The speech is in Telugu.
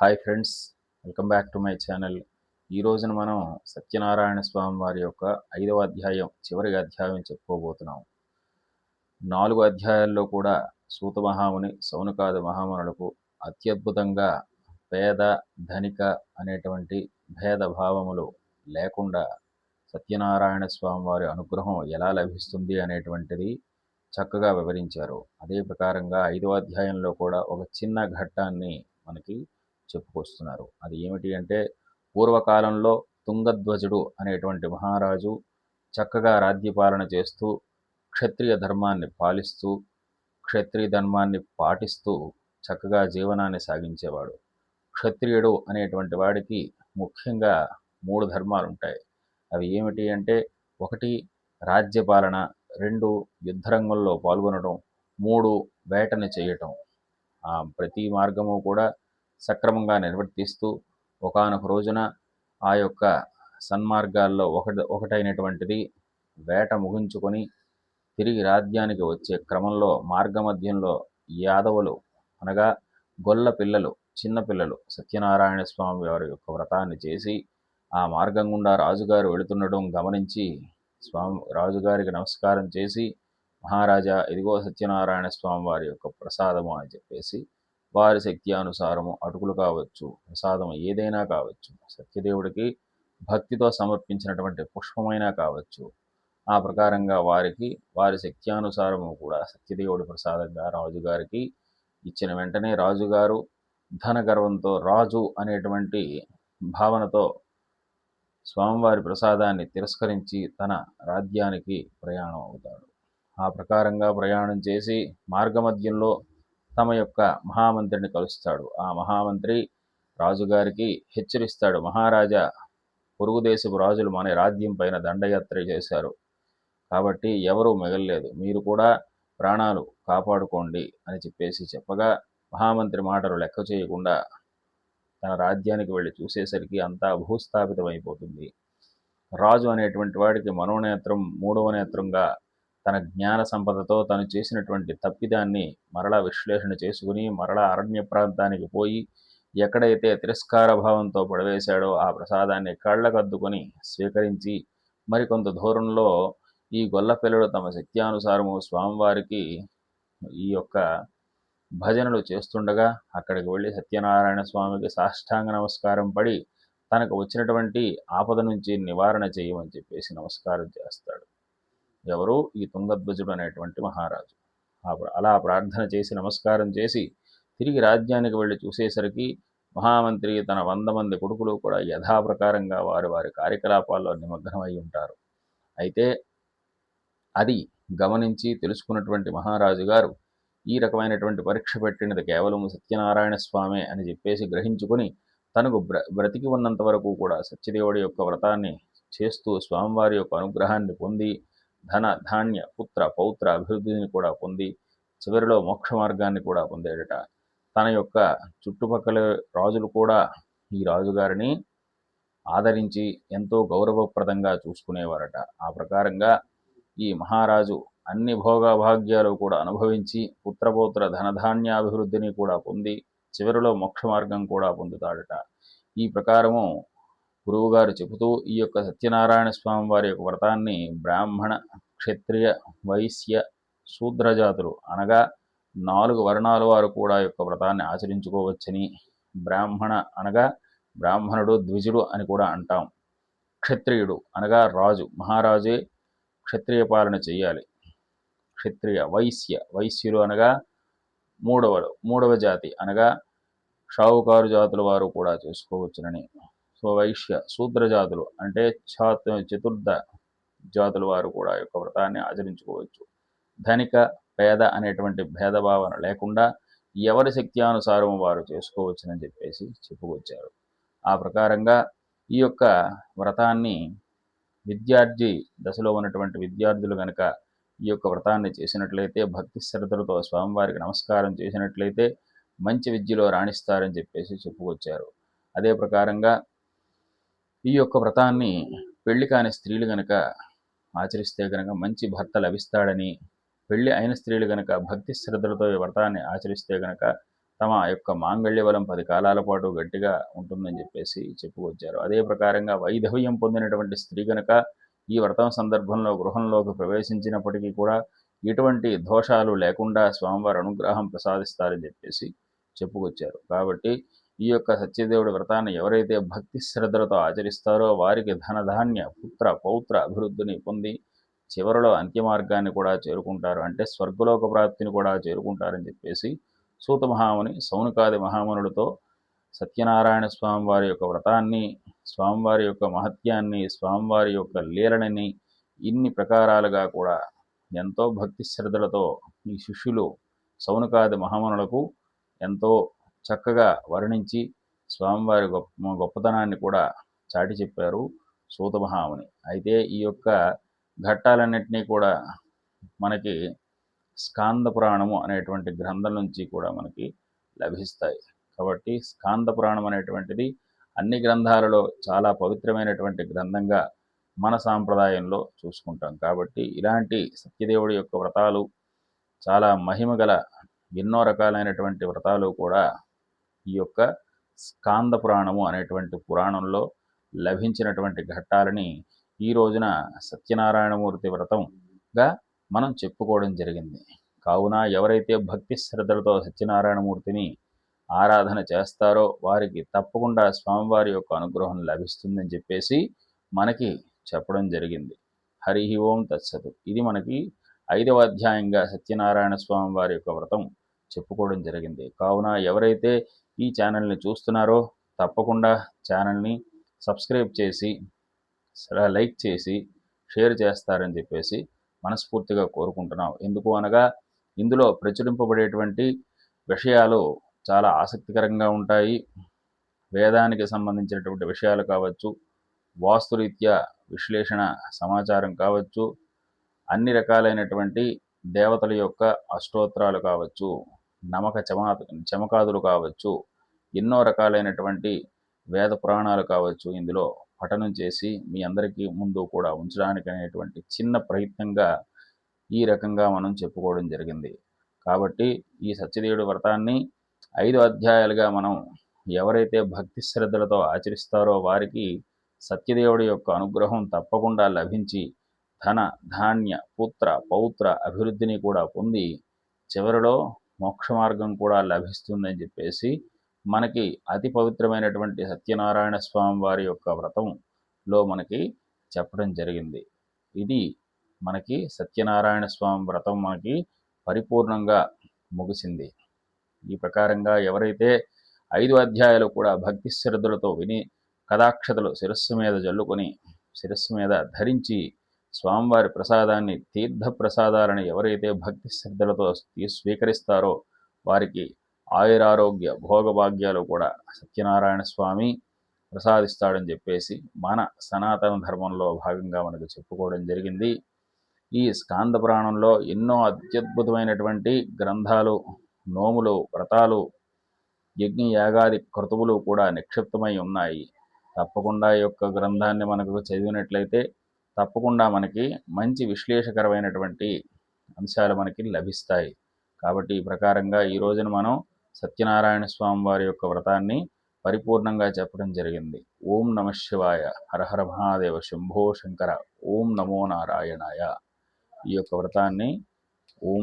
Hi friends welcome back to my channel. ఈ రోజున మనం సత్యనారాయణ స్వామి వారి యొక్క ఐదవ అధ్యాయం చివరి అధ్యాయం చెప్పుకోబోతున్నాం. నాలుగు అధ్యాయాల్లో కూడా సూత మహాముని సౌనకాద మహామునులకు అత్యద్భుతంగా పేద ధనిక అనేటువంటి భేద భావములు లేకుండా సత్యనారాయణ స్వామి వారి అనుగ్రహం ఎలా లభిస్తుంది అనేటువంటిది చక్కగా వివరించారు. అదే ప్రకారంగా ఐదవ అధ్యాయంలో కూడా ఒక చిన్న ఘట్టాన్ని మనకి చెప్పుకొస్తున్నారు. అది ఏమిటి అంటే పూర్వకాలంలో తుంగధ్వజుడు అనేటువంటి మహారాజు చక్కగా రాజ్యపాలన చేస్తూ క్షత్రియ ధర్మాన్ని పాలిస్తూ క్షత్రియ ధర్మాన్ని పాటిస్తూ చక్కగా జీవనాన్ని సాగించేవాడు. క్షత్రియుడు అనేటువంటి వాడికి ముఖ్యంగా మూడు ధర్మాలు ఉంటాయి అవి ఏమిటి అంటే ఒకటి రాజ్యపాలన రెండు యుద్ధరంగంలో పాల్గొనడం మూడు వేటను చేయటం. ఆ ప్రతి మార్గము కూడా సక్రమంగా నిర్వర్తిస్తూ ఒకానొక రోజున ఆ యొక్క సన్మార్గాల్లో ఒకటి ఒకటైనటువంటిది వేట ముగించుకొని తిరిగి రాజ్యానికి వచ్చే క్రమంలో మార్గమధ్యంలో యాదవులు అనగా గొల్ల పిల్లలు చిన్నపిల్లలు సత్యనారాయణ స్వామి వారి యొక్క వ్రతాన్ని చేసి ఆ మార్గం గుండా రాజుగారు వెళుతుండడం గమనించి స్వామి రాజుగారికి నమస్కారం చేసి మహారాజా ఇదిగో సత్యనారాయణ స్వామి వారి యొక్క ప్రసాదము అని చెప్పేసి వారి శక్తి అనుసారము అటుకులు కావచ్చు ప్రసాదం ఏదైనా కావచ్చు సత్యదేవుడికి భక్తితో సమర్పించినటువంటి పుష్పమైనా కావచ్చు ఆ ప్రకారంగా వారికి వారి శక్త్యానుసారము కూడా సత్యదేవుడి ప్రసాదంగా రాజుగారికి ఇచ్చిన వెంటనే రాజుగారు ధన గర్వంతో రాజు అనేటువంటి భావనతో స్వామివారి ప్రసాదాన్ని తిరస్కరించి తన రాజ్యానికి ప్రయాణం అవుతాడు. ఆ ప్రకారంగా ప్రయాణం చేసి మార్గమధ్యంలో తమ యొక్క మహామంత్రిని కలుస్తాడు. ఆ మహామంత్రి రాజుగారికి హెచ్చరిస్తాడు. మహారాజా పొరుగు దేశపు రాజులు మన రాజ్యం పైన దండయాత్ర చేశారు. కాబట్టి ఎవరూ మిగలలేదు. మీరు కూడా ప్రాణాలు కాపాడుకోండి అని చెప్పేసి చెప్పగా మహామంత్రి మాటలు లెక్క చేయకుండా తన రాజ్యానికి వెళ్ళి చూసేసరికి అంతా భూస్థాపితమైపోతుంది. రాజు అనేటువంటి వాడికి మనోనేత్రం మూడవ నేత్రంగా తన జ్ఞాన సంపదతో తను చేసినటువంటి తప్పిదాన్ని మరలా విశ్లేషణ చేసుకుని మరలా అరణ్య ప్రాంతానికి పోయి ఎక్కడైతే తిరస్కార భావంతో పడవేశాడో ఆ ప్రసాదాన్ని కళ్ళకద్దుకొని స్వీకరించి మరికొంత దూరంలో ఈ గొల్ల పిల్లలు తమ శక్త్యానుసారము స్వామివారికి ఈ యొక్క భజనలు చేస్తుండగా అక్కడికి వెళ్ళి సత్యనారాయణ స్వామికి సాష్టాంగ నమస్కారం పడి తనకు వచ్చినటువంటి ఆపద నుంచి నివారణ చేయమని చెప్పేసి నమస్కారం చేస్తాడు. ఎవరు? ఈ తుంగధ్వజుడు అనేటువంటి మహారాజు. అలా ప్రార్థన చేసి నమస్కారం చేసి తిరిగి రాజ్యానికి వెళ్ళి చూసేసరికి మహామంత్రి తన వంద మంది కొడుకులు కూడా యథాప్రకారంగా వారి వారి కార్యకలాపాల్లో నిమగ్నమై ఉంటారు. అయితే అది గమనించి తెలుసుకున్నటువంటి మహారాజు గారు ఈ రకమైనటువంటి పరీక్ష పెట్టినది కేవలం సత్యనారాయణ స్వామే అని చెప్పేసి గ్రహించుకుని తనకు బ్ర బ్రతికి ఉన్నంత వరకు కూడా సత్యదేవుడి యొక్క వ్రతాన్ని చేస్తూ స్వామివారి యొక్క అనుగ్రహాన్ని పొంది ధన ధాన్య పుత్ర పౌత్ర అభివృద్ధిని కూడా పొంది చివరిలో మోక్ష మార్గాన్ని కూడా పొందేడట. తన యొక్క చుట్టుపక్కల రాజులు కూడా ఈ రాజుగారిని ఆదరించి ఎంతో గౌరవప్రదంగా చూసుకునేవారట. ఆ ప్రకారంగా ఈ మహారాజు అన్ని భోగభాగ్యాలు కూడా అనుభవించి పుత్రపౌత్ర ధనధాన్యాభివృద్ధిని కూడా పొంది చివరిలో మోక్ష మార్గం కూడా పొందుతాడట. ఈ ప్రకారము గురువుగారు చెబుతూ ఈ యొక్క సత్యనారాయణ స్వామి వారి యొక్క వ్రతాన్ని బ్రాహ్మణ క్షత్రియ వైశ్య శూద్రజాతులు అనగా నాలుగు వర్ణాల వారు కూడా యొక్క వ్రతాన్ని ఆచరించుకోవచ్చని బ్రాహ్మణ అనగా బ్రాహ్మణుడు ద్విజుడు అని కూడా అంటాం. క్షత్రియుడు అనగా రాజు మహారాజే క్షత్రియ పాలన చేయాలి. క్షత్రియ వైశ్య వైశ్యులు అనగా మూడవలు మూడవ జాతి అనగా షావుకారు జాతుల వారు కూడా చేసుకోవచ్చునని వైశ్య శూద్రజాతులు అంటే ఛాత్ చతుర్థ జాతుల వారు కూడా యొక్క వ్రతాన్ని ఆచరించుకోవచ్చు. ధనిక పేద అనేటువంటి భేదభావన లేకుండా ఎవరి శక్త్యానుసారం వారు చేసుకోవచ్చునని చెప్పేసి చెప్పుకొచ్చారు. ఆ ప్రకారంగా ఈ యొక్క వ్రతాన్ని విద్యార్థి దశలో ఉన్నటువంటి విద్యార్థులు కనుక ఈ యొక్క వ్రతాన్ని చేసినట్లయితే భక్తి శ్రద్ధలతో స్వామివారికి నమస్కారం చేసినట్లయితే మంచి విద్యలో రాణిస్తారని చెప్పేసి చెప్పుకొచ్చారు. అదే ప్రకారంగా ఈ యొక్క వ్రతాన్ని పెళ్ళి కాని స్త్రీలు గనక ఆచరిస్తే గనక మంచి భర్త లభిస్తాడని పెళ్ళి అయిన స్త్రీలు గనక భక్తి శ్రద్ధలతో ఈ వ్రతాన్ని ఆచరిస్తే గనక తమ యొక్క మాంగళ్య బలం పది కాలాల పాటు గట్టిగా ఉంటుందని చెప్పేసి చెప్పుకొచ్చారు. అదే ప్రకారంగా వైధవ్యం పొందినటువంటి స్త్రీ కనుక ఈ వ్రతం సందర్భంలో గృహంలోకి ప్రవేశించినప్పటికీ కూడా ఎటువంటి దోషాలు లేకుండా స్వామివారి అనుగ్రహం ప్రసాదిస్తారని చెప్పేసి చెప్పుకొచ్చారు. కాబట్టి ఈ యొక్క సత్యదేవుడి వ్రతాన్ని ఎవరైతే భక్తి శ్రద్ధలతో ఆచరిస్తారో వారికి ధనధాన్య పుత్ర పౌత్ర అభివృద్ధిని పొంది చివరిలో అంత్యమార్గాన్ని కూడా చేరుకుంటారు. అంటే స్వర్గలోక ప్రాప్తిని కూడా చేరుకుంటారని చెప్పేసి సూత మహాముని సౌనకాది మహామునులతో సత్యనారాయణ స్వామి వారి యొక్క వ్రతాన్ని స్వామివారి యొక్క మహత్యాన్ని స్వామివారి యొక్క లీలనని ఇన్ని ప్రకారాలుగా కూడా ఎంతో భక్తి శ్రద్ధలతో ఈ శిష్యులు సౌనకాది మహామునులకు ఎంతో చక్కగా వర్ణించి స్వామివారి గొప్ప గొప్పతనాన్ని కూడా చాటి చెప్పారు సూతమహాముని అయితే ఈ యొక్క ఘట్టాలన్నింటినీ కూడా మనకి స్కాంద పురాణము అనేటువంటి గ్రంథం నుంచి కూడా మనకి లభిస్తాయి. కాబట్టి స్కాంద పురాణం అనేటువంటిది అన్ని గ్రంథాలలో చాలా పవిత్రమైనటువంటి గ్రంథంగా మన సాంప్రదాయంలో చూసుకుంటాం. కాబట్టి ఇలాంటి సత్యదేవుడి యొక్క వ్రతాలు చాలా మహిమగల ఎన్నో రకాలైనటువంటి వ్రతాలు కూడా ఈ యొక్క స్కాంద పురాణము అనేటువంటి పురాణంలో లభించినటువంటి ఘట్టాలని ఈ రోజున సత్యనారాయణమూర్తి వ్రతంగా మనం చెప్పుకోవడం జరిగింది. కావున ఎవరైతే భక్తి శ్రద్ధలతో సత్యనారాయణమూర్తిని ఆరాధన చేస్తారో వారికి తప్పకుండా స్వామివారి యొక్క అనుగ్రహం లభిస్తుందని చెప్పేసి మనకి చెప్పడం జరిగింది. హరి ఓం తత్సతు. ఇది మనకి ఐదవ అధ్యాయంగా సత్యనారాయణ స్వామి వారి యొక్క వ్రతం చెప్పుకోవడం జరిగింది. కావున ఎవరైతే ఈ ఛానల్ని చూస్తున్నారో తప్పకుండా ఛానల్ని సబ్స్క్రైబ్ చేసి లైక్ చేసి షేర్ చేస్తారని చెప్పేసి మనస్ఫూర్తిగా కోరుకుంటున్నాం. ఎందుకు అనగా ఇందులో ప్రచురింపబడేటువంటి విషయాలు చాలా ఆసక్తికరంగా ఉంటాయి. వేదానికి సంబంధించినటువంటి విషయాలు కావచ్చు వాస్తురీత్యా విశ్లేషణ సమాచారం కావచ్చు అన్ని రకాలైనటువంటి దేవతల యొక్క అష్టోత్తరాలు కావచ్చు నమక చమా చమకాదులు కావచ్చు ఎన్నో రకాలైనటువంటి వేద పురాణాలు కావచ్చు ఇందులో పఠనం చేసి మీ అందరికీ ముందు కూడా ఉంచడానికి అనేటువంటి చిన్న ప్రయత్నంగా ఈ రకంగా మనం చెప్పుకోవడం జరిగింది. కాబట్టి ఈ సత్యదేవుడి వ్రతాన్ని ఐదు అధ్యాయాలుగా మనం ఎవరైతే భక్తి శ్రద్ధలతో ఆచరిస్తారో వారికి సత్యదేవుడి యొక్క అనుగ్రహం తప్పకుండా లభించి ధన ధాన్య పుత్ర పౌత్ర అభివృద్ధిని కూడా పొంది చివరిలో మోక్ష మార్గం కూడా లభిస్తుందని చెప్పేసి మనకి అతి పవిత్రమైనటువంటి సత్యనారాయణ స్వామి వారి యొక్క వ్రతంలో మనకి చెప్పడం జరిగింది. ఇది మనకి సత్యనారాయణ స్వామి వ్రతం మనకి పరిపూర్ణంగా ముగిసింది. ఈ ప్రకారంగా ఎవరైతే ఐదు అధ్యాయాలు కూడా భక్తి శ్రద్ధలతో విని కథాక్షతలు శిరస్సు మీద జల్లుకొని శిరస్సు మీద ధరించి స్వామివారి ప్రసాదాన్ని తీర్థ ప్రసాదాలను ఎవరైతే భక్తి శ్రద్ధలతో స్వీకరిస్తారో వారికి ఆయురారోగ్య భోగభాగ్యాలు కూడా సత్యనారాయణ స్వామి ప్రసాదిస్తాడని చెప్పేసి మన సనాతన ధర్మంలో భాగంగా మనకు చెప్పుకోవడం జరిగింది. ఈ స్కాంద పురాణంలో ఎన్నో అత్యద్భుతమైనటువంటి గ్రంథాలు నోములు వ్రతాలు యజ్ఞ యాగాది క్రతువులు కూడా నిక్షిప్తమై ఉన్నాయి. తప్పకుండా ఈ యొక్క గ్రంథాన్ని మనకు చదివినట్లయితే తప్పకుండా మనకి మంచి విశ్లేషకరమైనటువంటి అంశాలు మనకి లభిస్తాయి. కాబట్టి ఈ ప్రకారంగా ఈ రోజున మనం సత్యనారాయణ స్వామి వారి యొక్క వ్రతాన్ని పరిపూర్ణంగా చెప్పడం జరిగింది. ఓం నమ శివాయ. హరహర మహాదేవ శంభో శంకర. ఓం నమో నారాయణాయ. ఈ యొక్క వ్రతాన్ని